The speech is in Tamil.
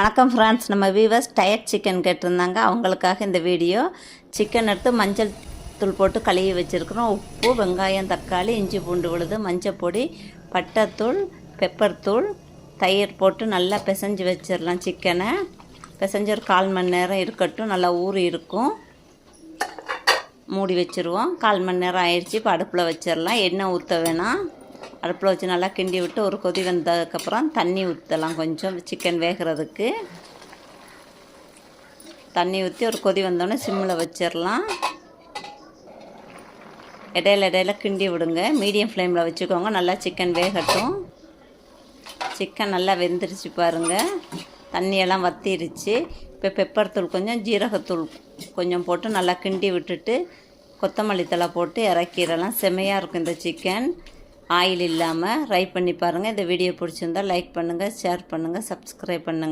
வணக்கம் ஃப்ரெண்ட்ஸ் நம்ம வீவர்ஸ் டயட் சிக்கன் கேட்டிருந்தாங்க. அவங்களுக்காக இந்த வீடியோ சிக்கன் எடுத்து மஞ்சள் தூள் போட்டு கழுவி வச்சுருக்குறோம். உப்பு வெங்காயம் தக்காளி இஞ்சி பூண்டு விழுது மஞ்சள் பொடி பட்டைத்தூள் பெப்பர் தூள் தயிர் போட்டு நல்லா பிசைஞ்சு வச்சிடலாம் சிக்கனை பிசைஞ்சு ஒரு கால் மணி நேரம் இருக்கட்டும். நல்லா ஊறி இருக்கும். மூடி வச்சுருவோம். கால் மணி நேரம் ஆயிடுச்சு. இப்போ அடுப்பில் வச்சிடலாம். எண்ணெய் ஊற்ற வேணாம். அடுப்பில் வச்சு நல்லா கிண்டி விட்டு ஒரு கொதி வந்ததுக்கப்புறம் தண்ணி ஊற்றலாம் கொஞ்சம் சிக்கன் வேகிறதுக்கு. தண்ணி ஊற்றி ஒரு கொதி வந்தோடனே சிம்மில் வச்சிடலாம். இடையில இடையில கிண்டி விடுங்க. மீடியம் ஃப்ளேமில் வச்சுக்கோங்க. நல்லா சிக்கன் வேகட்டும். சிக்கன் நல்லா வெந்துருச்சு பாருங்கள் தண்ணியெல்லாம் வத்திருச்சு. இப்போ பெப்பர் தூள் கொஞ்சம் ஜீரகத்தூள் கொஞ்சம் போட்டு நல்லா கிண்டி விட்டுட்டு கொத்தமல்லி தலை போட்டு இறக்கிடலாம். செமையாக இருக்கும் இந்த சிக்கன். ஆயில் இல்லாமல் ட்ரை பண்ணி பாருங்கள் இந்த வீடியோ பிடிச்சிருந்தா லைக் பண்ணுங்கள் ஷேர் பண்ணுங்கள் சப்ஸ்கிரைப் பண்ணுங்கள்